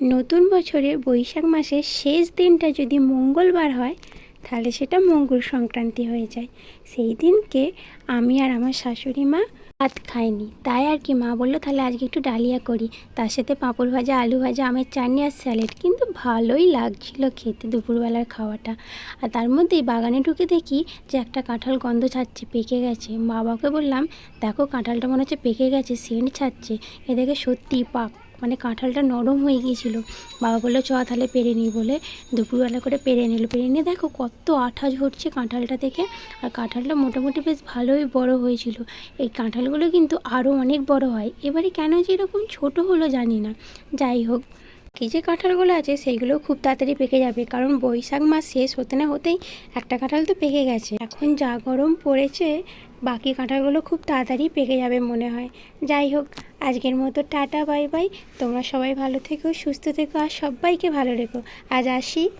নতুন বছরের বৈশাখ মাসের শেষ দিনটা যদি মঙ্গলবার হয়, তাহলে সেটা মঙ্গল সংক্রান্তি হয়ে যায়। সেই দিনকে আমি আর আমার শাশুড়ি মা ভাত খাইনি। তাই আর কি মা বলল, তাহলে আজকে একটু ডালিয়া করি। তার সাথে পাঁপড় ভাজা, আলু ভাজা, আমের চাটনি আর স্যালাড। কিন্তু ভালোই লাগছিল খেতে দুপুরবেলার খাওয়াটা। আর তার মধ্যেই বাগানে ঢুকে দেখি যে একটা কাঁঠাল গন্ধ ছাড়ছে, পেকে গেছে। মা বাবাকে বললাম, দেখো, কাঁঠালটা মনে হচ্ছে পেকে গেছে, সেন্ট ছাড়ছে। এ দেখে সত্যি পাক মানে কাঁঠালটা নরম হয়ে গিয়েছিল। বাবা বলল, চ তাহলে পেরে নিই বলে দুপুরবেলা করে পেরে নিল। পেরে নিয়ে দেখো কত আঠা ঝরছে কাঁঠালটা থেকে আর কাঁঠালটা মোটামুটি বেশ ভালোই বড় হয়েছিল। এই কাঁঠালগুলো কিন্তু আরও অনেক বড় হয়। এবারে কেন যে এরকম ছোটো হলো জানি না। যাই হোক, কি যে কাঁঠালগুলো আছে সেইগুলো খুব তাড়াতাড়ি পেকে যাবে। কারণ বৈশাখ মাস শেষ হতে না হতেই একটা কাঁঠাল তো পেকে গেছে। এখন যা গরম পড়েছে বাকি কাঁঠালগুলো খুব তাড়াতাড়ি পেকে যাবে মনে হয়। যাই হোক, আজকের মতো টাটা, বাই বাই। তোমরা সবাই ভালো থেকো, সুস্থ থেকো, আর সবাইকে ভালো রেখো। আজ আসি।